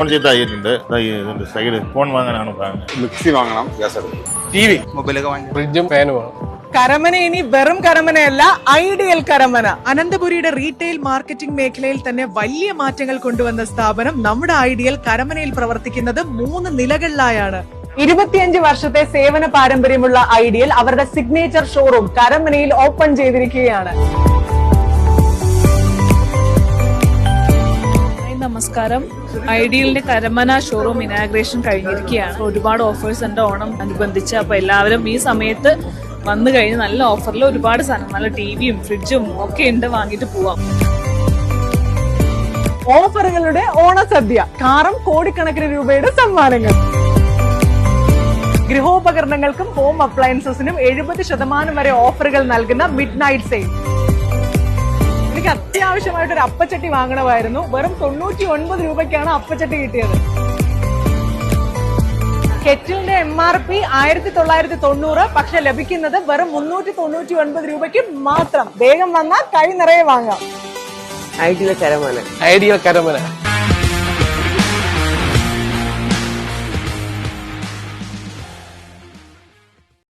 Phone side phone വാങ്ങാനാണ് plan mixie വാങ്ങണം. Gas അടുപ്പ് ടി വി മൊബൈലൊക്കെ വാങ്ങി ഫ്രിഡ്ജും ഫാനും വേണം കരമന ഇനി വെറും കരമനയല്ല ഐഡിയൽ കരമന. അനന്തപുരിയുടെ റീറ്റെയിൽ മാർക്കറ്റിംഗ് മേഖലയിൽ തന്നെ വലിയ മാറ്റങ്ങൾ കൊണ്ടുവന്ന സ്ഥാപനം നമ്മുടെ ഐഡിയൽ കരമനയിൽ പ്രവർത്തിക്കുന്നത് മൂന്ന് നിലകളിലായാണ്. ഇരുപത്തിയഞ്ച് വർഷത്തെ സേവന പാരമ്പര്യമുള്ള ഐഡിയൽ അവരുടെ സിഗ്നേച്ചർ ഷോറൂം കരമനയിൽ ഓപ്പൺ ചെയ്തിരിക്കുകയാണ്. നമസ്കാരം. ഐഡിയലിന്റെ കരമന ഷോറൂം ഇനാഗ്രേഷൻ കഴിഞ്ഞിരിക്കുകയാണ്. ഒരുപാട് ഓഫേഴ്സ് ഉണ്ട് ഓണം അനുബന്ധിച്ച്. അപ്പൊ എല്ലാവരും ഈ സമയത്ത് വന്നു കഴിഞ്ഞ് നല്ല ഓഫറിൽ ഒരുപാട് സാധനം നല്ല ടിവിയും ഫ്രിഡ്ജും ഒക്കെ ഉണ്ട്. വാങ്ങിട്ട് പോവാം. ഓഫറുകളുടെ ഓണസദ്യ കാറും കോടിക്കണക്കിന് രൂപയുടെ സമ്മാനങ്ങൾ. ഗൃഹോപകരണങ്ങൾക്കും ഹോം അപ്ലയൻസസിനും എഴുപത് ശതമാനം വരെ ഓഫറുകൾ നൽകുന്ന മിഡ് നൈറ്റ് സെയിൽ എനിക്ക് അത്യാവശ്യമായിട്ട് ഒരു അപ്പച്ചട്ടി വാങ്ങണമായിരുന്നു. വെറും തൊണ്ണൂറ്റി ഒൻപത് രൂപയ്ക്കാണ് അപ്പച്ചട്ടി കിട്ടിയത്. കെറ്റിലിന്റെ എം ആർ പി ആയിരത്തി തൊള്ളായിരത്തി തൊണ്ണൂറ് പക്ഷെ ലഭിക്കുന്നത് വെറും മുന്നൂറ്റി തൊണ്ണൂറ്റി ഒൻപത് രൂപയ്ക്ക് മാത്രം. വേഗം വന്നാൽ കൈ നിറയെ വാങ്ങാം. ഐഡിയൽ കരമന.